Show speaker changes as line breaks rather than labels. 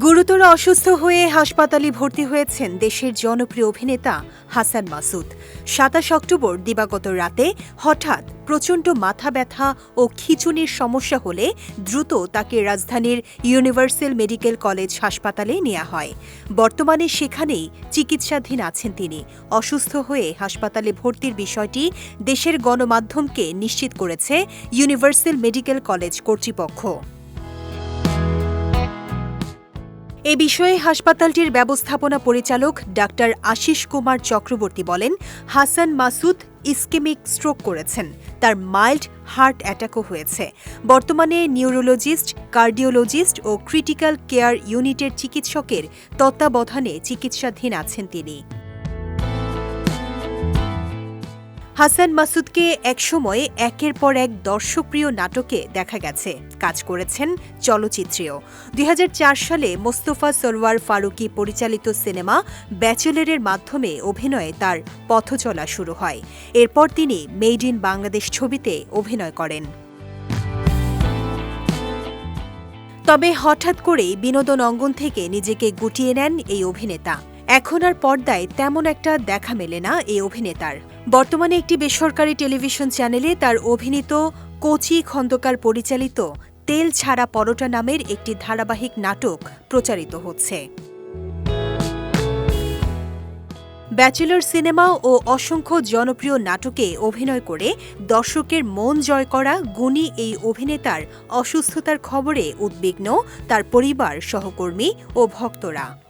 গুরুতর অসুস্থ হয়ে হাসপাতালে ভর্তি হয়েছেন দেশের জনপ্রিয় অভিনেতা হাসান মাসুদ। সাতাশ অক্টোবর দিবাগত রাতে হঠাৎ প্রচণ্ড মাথা ব্যথা ও খিচুনির সমস্যা হলে দ্রুত তাকে রাজধানীর ইউনিভার্সাল মেডিকেল কলেজ হাসপাতালে নেওয়া হয়। বর্তমানে সেখানেই চিকিৎসাধীন আছেন তিনি। অসুস্থ হয়ে হাসপাতালে ভর্তির বিষয়টি দেশের গণমাধ্যমকে নিশ্চিত করেছে ইউনিভার্সাল মেডিকেল কলেজ কর্তৃপক্ষ। এ বিষয়ে হাসপাতালটির ব্যবস্থাপনা পরিচালক ডাক্তার আশিস কুমার চক্রবর্তী বলেন, হাসান মাসুদ ইস্কেমিক স্ট্রোক করেছেন, তার মাইল্ড হার্ট অ্যাটাকও হয়েছে। বর্তমানে নিউরোলজিস্ট, কার্ডিওলজিস্ট ও ক্রিটিক্যাল কেয়ার ইউনিটের চিকিৎসকের তত্ত্বাবধানে চিকিৎসাধীন আছেন তিনি। হাসান মাসুদকে একসময় একের পর এক দর্শকপ্রিয় নাটকে দেখা গেছে। কাজ করেছেন চলচ্চিত্রেও। দুই হাজার চার সালে মোস্তফা সরওয়ার ফারুকি পরিচালিত সিনেমা ব্যাচেলরের মাধ্যমে অভিনয়ে তার পথচলা শুরু হয়। এরপর তিনি মেড ইন বাংলাদেশ ছবিতে অভিনয় করেন। তবে হঠাৎ করেই বিনোদন অঙ্গন থেকে নিজেকে গুটিয়ে নেন এই অভিনেতা। এখন আর পর্দায় তেমন একটা দেখা মেলে না এই অভিনেতার। বর্তমানে একটি বেসরকারি টেলিভিশন চ্যানেলে তার অভিনীত কোচি খন্দকার পরিচালিত তেল ছাড়া পরোটা নামের একটি ধারাবাহিক নাটক প্রচারিত হচ্ছে। ব্যাচেলর সিনেমা ও অসংখ্য জনপ্রিয় নাটকে অভিনয় করে দর্শকের মন জয় করা গুণী এই অভিনেতার অসুস্থতার খবরে উদ্বিগ্ন তার পরিবার, সহকর্মী ও ভক্তরা।